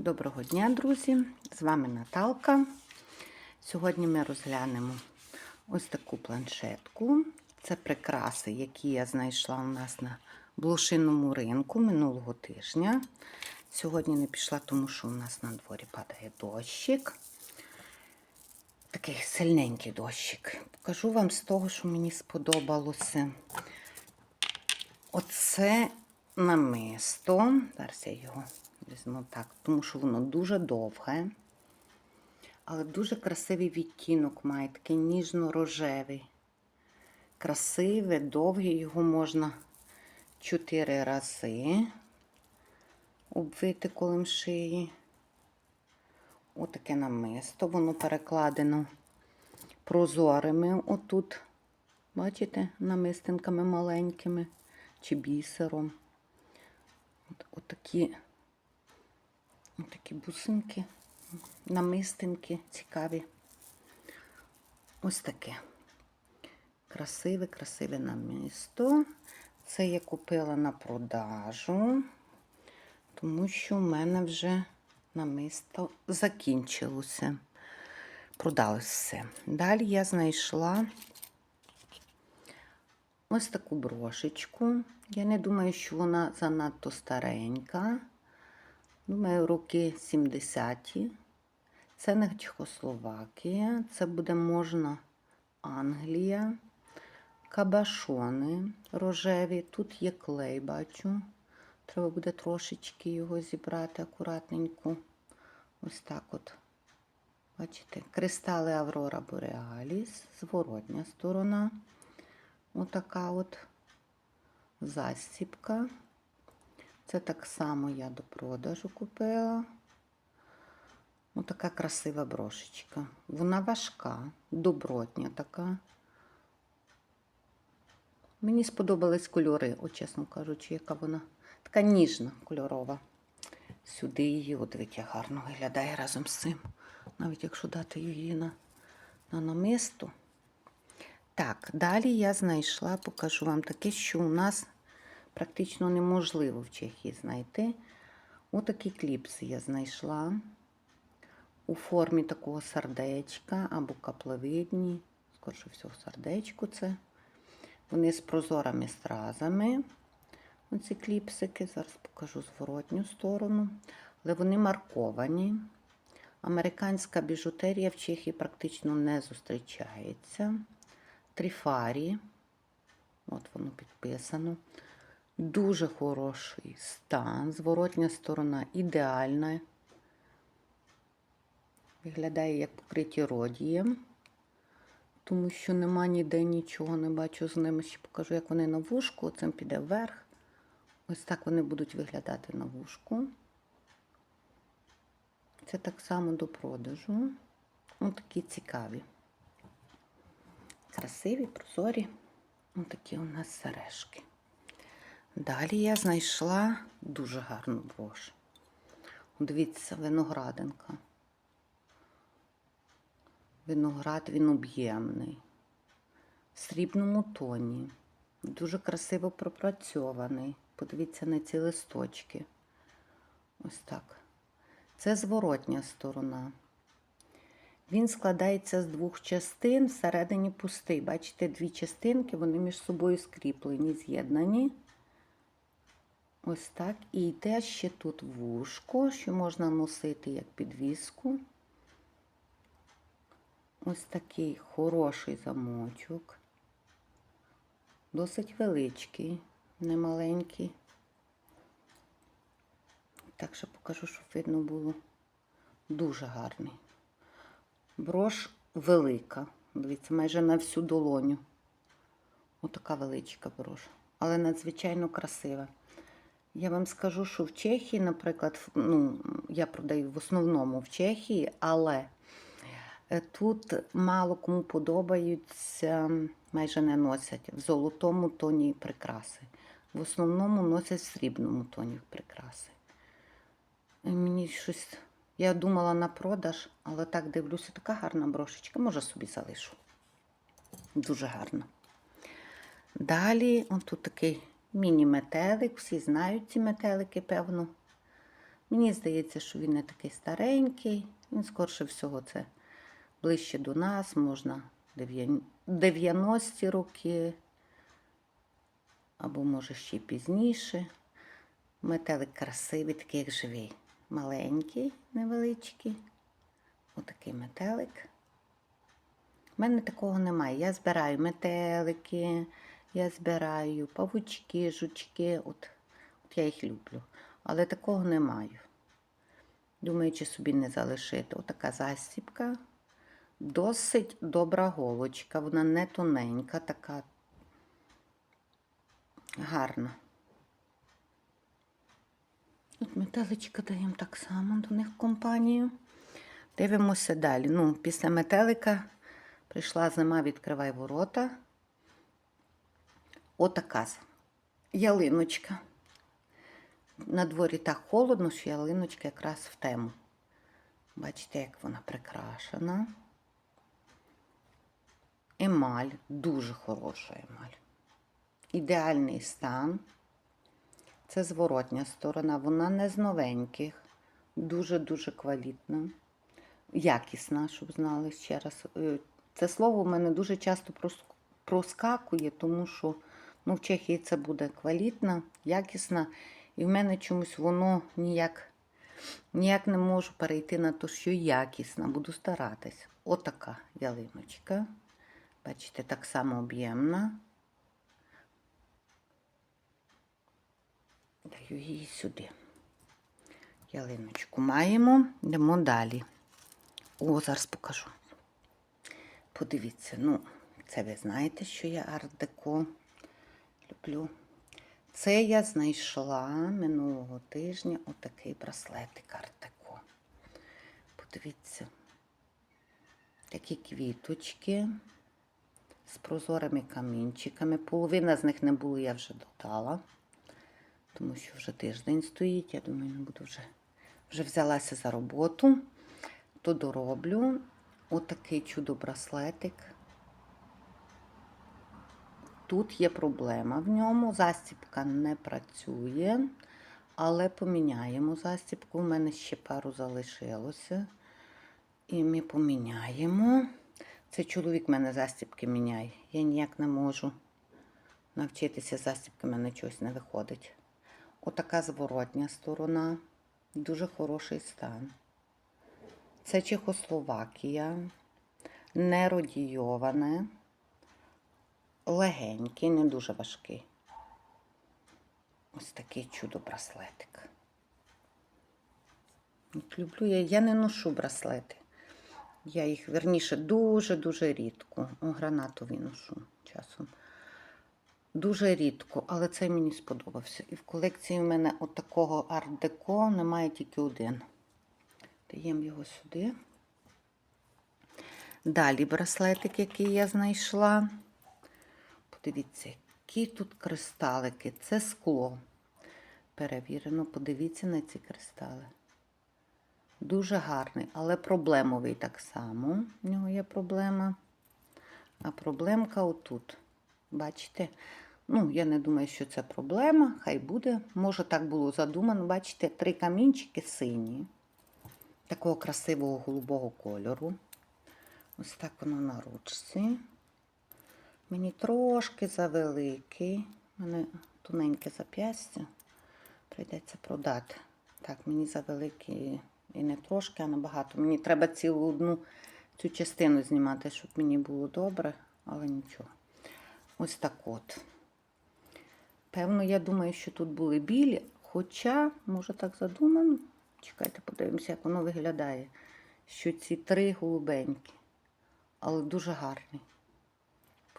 Доброго дня, друзі! З вами Наталка. Сьогодні ми розглянемо ось таку планшетку. Це прикраси, які я знайшла у нас на блошиному ринку минулого тижня. Сьогодні не пішла, тому що у нас на дворі падає дощик. Такий сильненький дощик. Покажу вам з того, що мені сподобалося. Оце намисто. Зараз я його візьму так, тому що воно дуже довге, але дуже красивий відтінок має, такий ніжно-рожевий. Красиве, довге, його можна чотири рази обвити колем шиї. Отаке намисто, воно перекладено прозорими отут, бачите, намистинками маленькими чи бісером. От, отакі, отакі бусинки, намистинки цікаві. Ось таке. Красиве, красиве намисто. Це я купила на продажу, тому що в мене вже намисто закінчилося. Продалось все. Далі я знайшла ось таку брошечку. Я не думаю, що вона занадто старенька. Думаю, роки 70-ті. Це не Чехословакія, це буде можна Англія. Кабашони рожеві. Тут є клей, бачу. Треба буде трошечки його зібрати акуратненько. Ось так от. Бачите, кристали Аврора Бореаліс, зворотня сторона. Отака от застіпка. Це так само я до продажу купила. Отака красива брошечка. Вона важка, добротня така. Мені сподобались кольори, о, чесно кажучи, яка вона така ніжна, кольорова. Сюди її, от дивіться, гарно виглядає разом з цим. Навіть якщо дати її на, на намисто. Так, далі я знайшла, покажу вам таке, що у нас практично неможливо в Чехії знайти. Отакі кліпси я знайшла у формі такого сердечка або каплевидні. Скорше всього, сердечко це. Вони з прозорими стразами. Оці кліпсики. Зараз покажу зворотню сторону. Але вони марковані. Американська біжутерія в Чехії практично не зустрічається. Тріфарі. От воно підписано. Дуже хороший стан. Зворотня сторона ідеальна. Виглядає як покриті родієм тому що нема ніде нічого, не бачу з ними. Ще покажу, як вони на вушку. Оцим піде вверх. Ось так вони будуть виглядати на вушку. Це так само до продажу. Ось такі цікаві. Красиві, прозорі. Ось такі у нас сережки. Далі я знайшла дуже гарну брош. Дивіться, виноградинка. Виноград він об'ємний, в срібному тоні, дуже красиво пропрацьований. Подивіться на ці листочки. Ось так. Це зворотня сторона. Він складається з двох частин, всередині пустий. Бачите, дві частинки, вони між собою скріплені, з'єднані. Ось так. І йде ще тут вушко, що можна носити як підвіску. Ось такий хороший замочок. Досить величкий, немаленький. Так що покажу, щоб видно було дуже гарний. Брош велика. Дивіться, майже на всю долоню. Отака величка брош. Але надзвичайно красива. Я вам скажу, що в Чехії, наприклад, ну, я продаю в основному в Чехії, але Е, Тут мало кому подобаються, майже не носять в золотому тоні прикраси. В основному носять в срібному тоні прикраси. І Мені щось, я думала на продаж, але так дивлюся, така гарна брошечка, може собі залишу. Дуже гарна. Далі, от тут такий міні-метелик, всі знають ці метелики, певно. Мені здається, що він не такий старенький. Він, скорше всього, це ближче до нас, можна 90-ті роки, або може ще пізніше. Метелик красивий, такий як живий. Маленький, невеличкий. Отакий метелик. У мене такого немає. Я збираю метелики, я збираю павучки, жучки. От, от я їх люблю. Але такого не маю. Думаю, чи собі не залишити. Отака застіпка. Досить добра голочка. Вона не тоненька, така гарна. От метеличка даємо так само до них компанію. Дивимося далі. Ну, після метелика прийшла зима, відкривай ворота. Отака ялиночка. На дворі так холодно, що ялиночка якраз в тему. Бачите, як вона прикрашена. Емаль, дуже хороша емаль. Ідеальний стан. Це зворотня сторона, вона не з новеньких, дуже-дуже квалітна, якісна, щоб знали ще раз. Е, Це слово в мене дуже часто проскакує, тому що ну, в Чехії це буде квалітна, якісна, і в мене чомусь воно ніяк, ніяк не можу перейти на те, що якісна, буду старатись. Отака ялиночка. Бачите, так само об'ємна. Даю її сюди. Ялиночку маємо, йдемо далі. О, зараз покажу. Подивіться, ну, це ви знаєте, що я арт-деко люблю. Це я знайшла минулого тижня отакий браслетик арт-деко. Подивіться, такі квіточки з прозорими камінчиками. Половина з них не було, я вже додала тому що вже тиждень стоїть. Я думаю, не буду вже, вже взялася за роботу, то дороблю отакий чудо-браслетик. Тут є проблема в ньому, застіпка не працює, але поміняємо застіпку. У мене ще пару залишилося. І ми поміняємо. Це чоловік мене застіпки міняє. Я ніяк не можу навчитися застіпки, в мене чогось не виходить. Отака зворотня сторона, дуже хороший стан. Це Чехословакія, не родійоване, легенький, не дуже важкий. Ось такий чудо-браслетик. Люблю я, я не ношу браслети. Я їх, верніше, дуже-дуже рідко. О, гранатові ношу часом. Дуже рідко, але цей мені сподобався. І в колекції в мене от арт-деко немає тільки один. Даємо його сюди. Далі браслетик, який я знайшла. Подивіться, які тут кристалики. Це скло. Перевірено, подивіться на ці кристали. Дуже гарний, але проблемовий так само. В нього є проблема. А проблемка отут. Бачите? Ну, я не думаю, що це проблема. Хай буде. Може, так було задумано. Бачите, три камінчики сині, такого красивого голубого кольору. Ось так воно на ручці. Мені трошки завеликий. У мене тоненьке зап'ястя. Прийдеться продати. Так, мені завеликий і не трошки, а набагато. Мені треба цілу одну цю частину знімати, щоб мені було добре, але нічого. Ось так от. Певно, я думаю, що тут були білі, хоча, може, так задумано. Чекайте, подивимося, як воно виглядає. Що ці три голубенькі, але дуже гарні.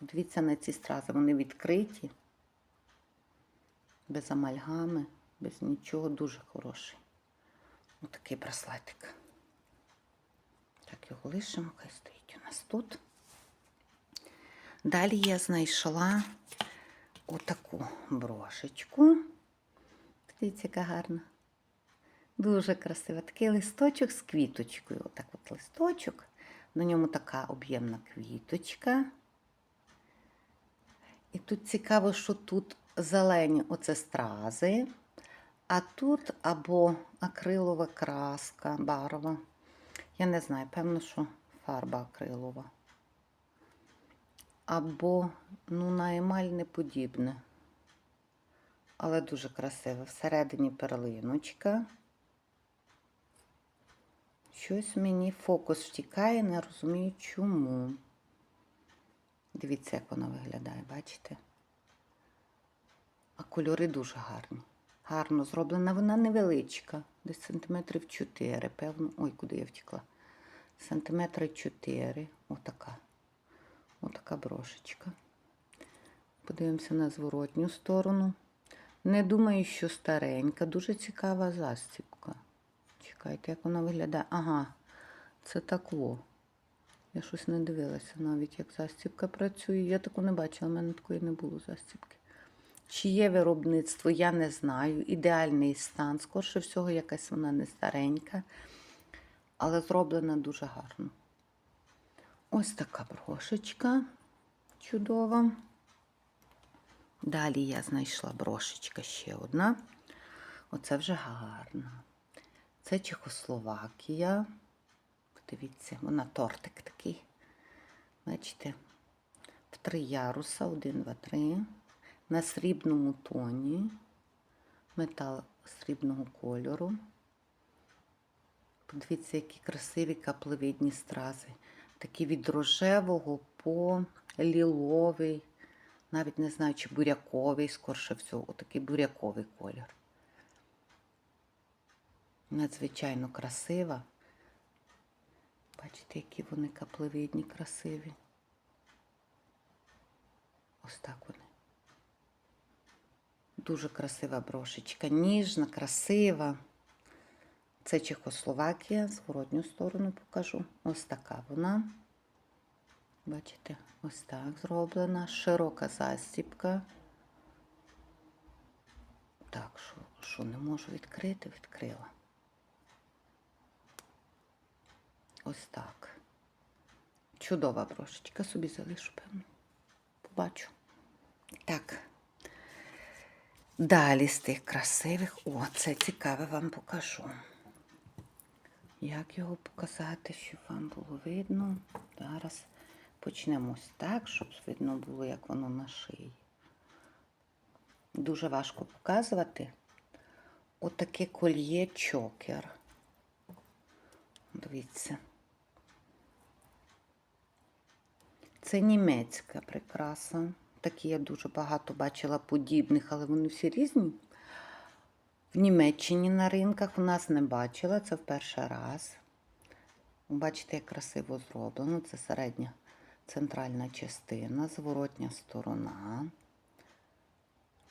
Подивіться на ці стрази, вони відкриті, без амальгами, без нічого, дуже хороший. Отакий браслетик. Так, його лишимо, хай стоїть у нас тут. Далі я знайшла отаку брошечку. Дивіться, яка гарна. Дуже красива. Такий листочок з квіточкою. Отак от листочок. На ньому така об'ємна квіточка. І тут цікаво, що тут зелені оце стрази, А тут або акрилова краска барва. Я не знаю, певно, що фарба акрилова. Або, ну, на емаль не подібне. Але дуже красиве. Всередині перлиночка. Щось мені фокус втікає, не розумію чому. Дивіться, як вона виглядає, бачите? А кольори дуже гарні. Гарно зроблена. Вона невеличка. Десь сантиметрів 4, певно. Ой, куди я втекла? Сантиметри 4. Отака. Отака брошечка. Подивимося на зворотню сторону. Не думаю, що старенька. Дуже цікава застібка. Чекайте, як вона виглядає. Ага, це так во. Я щось не дивилася навіть, як застібка працює. Я таку не бачила, в мене такої не було застібки. Чи є виробництво, я не знаю. Ідеальний стан. Скорше всього, якась вона не старенька, але зроблена дуже гарно. Ось така брошечка чудова. Далі я знайшла брошечка ще одна. Оце вже гарна. Це Чехословакія. Подивіться, вона тортик такий. Бачите, в три яруса, один, два, три. На срібному тоні. Метал срібного кольору. Подивіться, які красиві каплевидні стрази. Такі від рожевого по ліловий, навіть не знаю, чи буряковий, скорше всього, отакий буряковий колір. Надзвичайно красива. Бачите, які вони каплевидні, красиві. Ось так вони. Дуже красива брошечка, ніжна, красива. Це Чехословакія, зворотню сторону покажу. Ось така вона. Бачите, ось так зроблена. Широка застіпка. Так, що, що не можу відкрити, відкрила. Ось так. Чудова брошечка, собі залишу, певно. Побачу. Так. Далі з тих красивих. О, це цікаве вам покажу. Як його показати, щоб вам було видно? Зараз почнемо ось так, щоб видно було, як воно на шиї. Дуже важко показувати. Отаке кольє чокер. Дивіться. Це німецька прикраса. Такі я дуже багато бачила подібних, але вони всі різні. В Німеччині на ринках у нас не бачила, це в перший раз. Бачите, як красиво зроблено. Це середня центральна частина, зворотня сторона.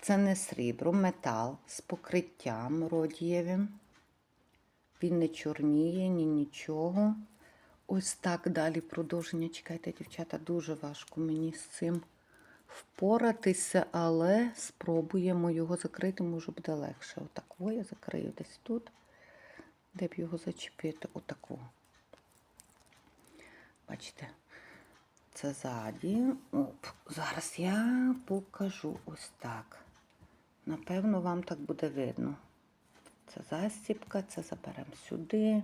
Це не срібро, метал з покриттям родієвим. Він не чорніє, ні нічого. Ось так далі продовження. Чекайте, дівчата, дуже важко мені з цим впоратися, але спробуємо його закрити, може буде легше. Отаку я закрию десь тут, де б його зачепити. Отаку. Бачите, це ззаді. Оп. Зараз я покажу ось так. Напевно, вам так буде видно. Це застіпка, це заберемо сюди.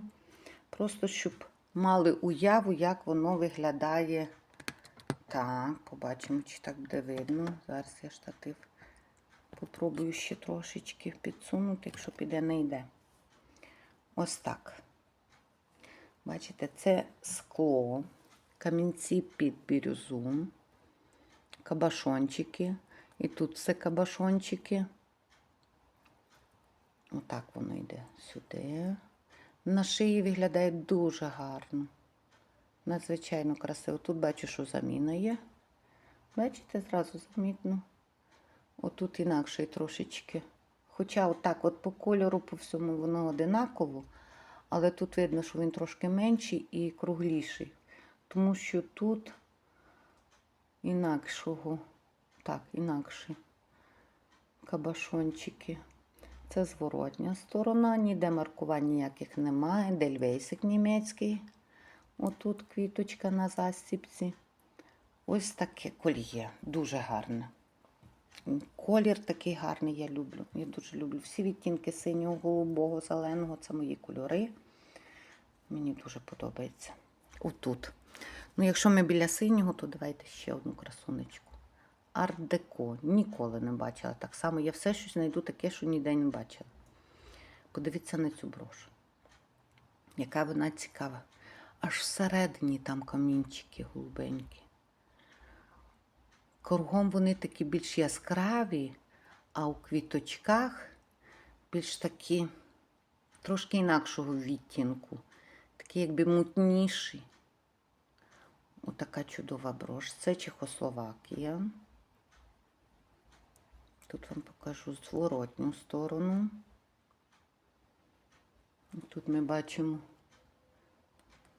Просто щоб мали уяву, як воно виглядає. Так, побачимо, чи так буде видно. Зараз я штатив попробую ще трошечки підсунути, якщо піде, не йде. Ось так. Бачите, це скло, камінці під бірюзу, кабашончики. І тут все кабашончики. Отак воно йде сюди. На шиї виглядає дуже гарно. Надзвичайно красиво. Тут бачу, що заміна є. Бачите, зразу замітно. Отут інакше трошечки. Хоча отак от по кольору, по всьому воно одинаково, але тут видно, що він трошки менший і кругліший. Тому що тут інакшого, так, інакше кабашончики. Це зворотня сторона, ніде маркувань ніяких немає. Дельвейсик німецький. Отут квіточка на застіпці. Ось таке кольє. Дуже гарне. Колір такий гарний, я люблю. Я дуже люблю всі відтінки синього, голубого, зеленого це мої кольори. Мені дуже подобається. Отут. Ну, якщо ми біля синього, то давайте ще одну красунечку. Арт-деко. Ніколи не бачила. Так само я все щось знайду таке, що ніде не бачила. Подивіться на цю брошу. Яка вона цікава. Аж всередині там камінчики голубенькі. Кругом вони такі більш яскраві, а у квіточках більш такі трошки інакшого відтінку. Такі якби мутніші. Отака чудова брош. Це Чехословакія. Тут вам покажу зворотню сторону. Тут ми бачимо,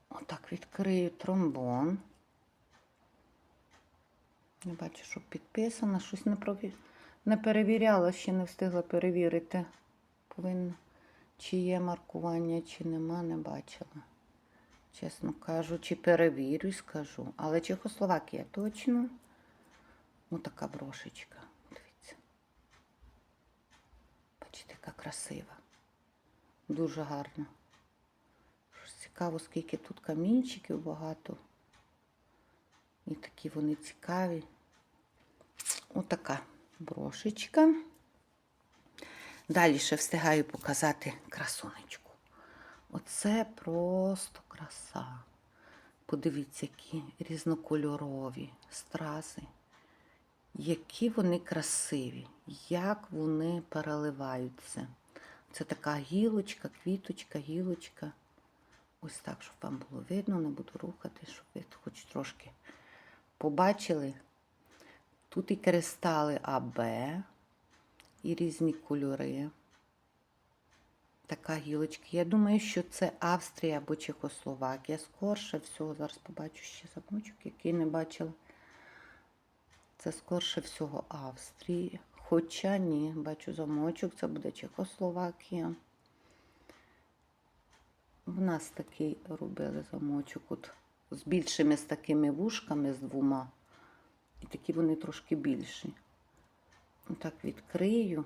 отак відкрию тромбон. Не бачу, що підписано, щось не, прові... не перевіряла, ще не встигла перевірити. Повинна, чи є маркування, чи нема, не бачила. Чесно кажучи, перевірю і скажу. Але Чехословакія точно. Отака брошечка. Дивіться. Бачите, яка красива. Дуже гарно. Цікаво, скільки тут камінчиків багато. І такі вони цікаві. Отака брошечка. Далі ще встигаю показати красунечку. Оце просто краса. Подивіться, які різнокольорові стрази. Які вони красиві, як вони переливаються. Це така гілочка, квіточка, гілочка. Ось так, щоб вам було видно, не буду рухати, щоб ви хоч трошки побачили. Тут і кристали АБ, і різні кольори. Така гілочка. Я думаю, що це Австрія або Чехословакія. Скорше всього, зараз побачу ще замочок, який не бачила. Це скорше всього Австрія. Хоча ні, бачу замочок, це буде Чехословакія. В нас такий робили замочок от з більшими з такими вушками, з двома. І такі вони трошки більші. Отак відкрию.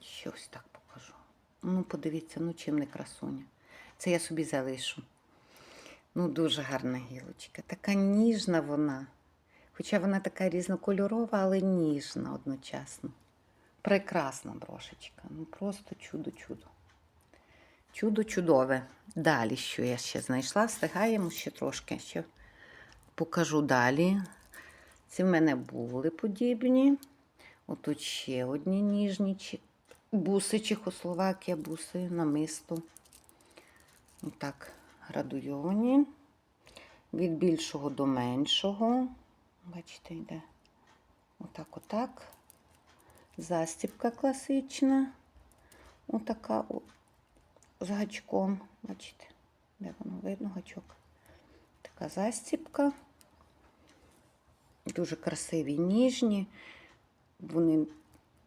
Щось так покажу. Ну, подивіться, ну чим не красуня. Це я собі залишу. Ну, дуже гарна гілочка. Така ніжна вона. Хоча вона така різнокольорова, але ніжна одночасно. Прекрасна брошечка. Ну просто чудо-чудо. Чудо чудове. Далі, що я ще знайшла, встигаємо ще трошки. Ще покажу далі. Ці в мене були подібні. Отут ще одні ніжні буси, Чехословакія, буси намисто. Отак градуйовані. Від більшого до меншого. Бачите, йде отак, отак. Застібка класична. Отака з гачком. Бачите, де воно видно гачок. Така застібка. Дуже красиві, ніжні. Вони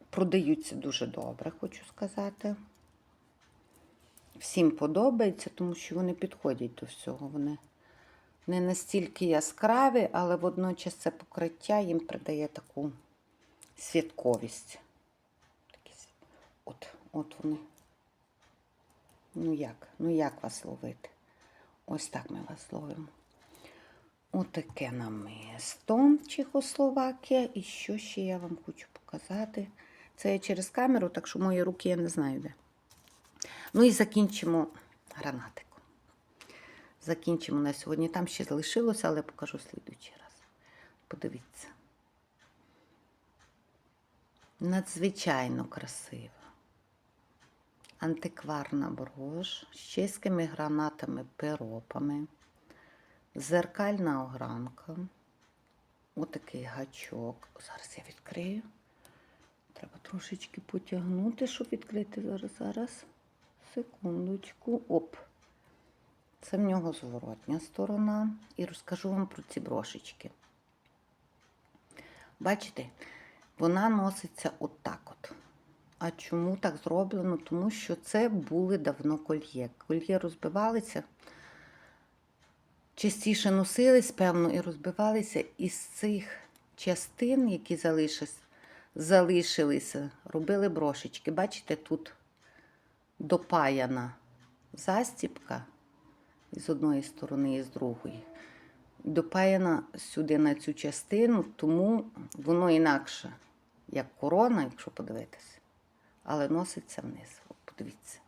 продаються дуже добре, хочу сказати. Всім подобається, тому що вони підходять до всього. Вони не настільки яскраві, але водночас це покриття їм придає таку святковість. От, от вони. Ну як? Ну як вас ловити? Ось так ми вас ловимо. Отаке намисто Чехословакія. І що ще я вам хочу показати? Це я через камеру, так що мої руки я не знаю де. Ну і закінчимо гранатиком. Закінчимо на сьогодні. Там ще залишилося, але покажу слідуючий раз. Подивіться. Надзвичайно красива. Антикварна брош з чеськими гранатами, пиропами, зеркальна огранка, отакий гачок. Зараз я відкрию. Треба трошечки потягнути, щоб відкрити зараз. Зараз. Секундочку. Оп. Це в нього зворотня сторона. І розкажу вам про ці брошечки. Бачите, вона носиться отак от. А чому так зроблено? Тому що це були давно кольє. Кольє розбивалися, частіше носились, певно, і розбивалися із цих частин, які залишились, залишилися, робили брошечки. Бачите, тут допаяна застіпка з одної сторони, і з другої. Допаяна сюди на цю частину, тому воно інакше, як корона, якщо подивитися, але носиться вниз. Подивіться.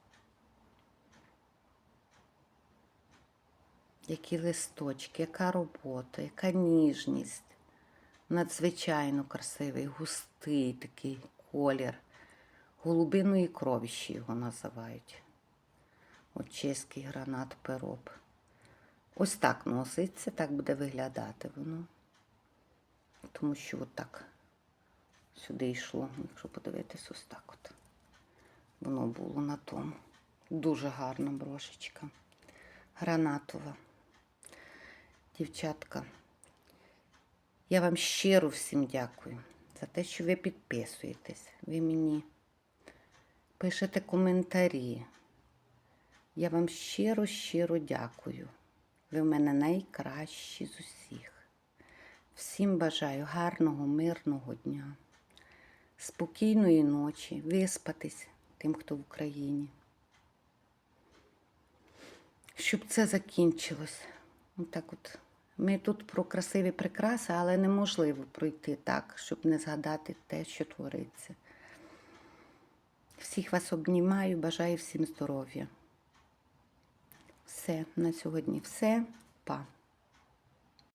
Які листочки, яка робота, яка ніжність. Надзвичайно красивий, густий такий колір. Голубиної крові ще його називають. От чеський гранат пероб. Ось так носиться, так буде виглядати воно. Тому що отак сюди йшло, якщо подивитись, ось так от. Воно було на тому. Дуже гарна брошечка. Гранатова. Дівчатка, я вам щиро всім дякую за те, що ви підписуєтесь. Ви мені пишете коментарі. Я вам щиро, щиро дякую. Ви в мене найкращі з усіх. Всім бажаю гарного, мирного дня, спокійної ночі, виспатись тим, хто в Україні. Щоб це закінчилось. Отак от. Ми тут про красиві прикраси, але неможливо пройти так, щоб не згадати те, що твориться. Всіх вас обнімаю, бажаю всім здоров'я. Все, на сьогодні все. Па.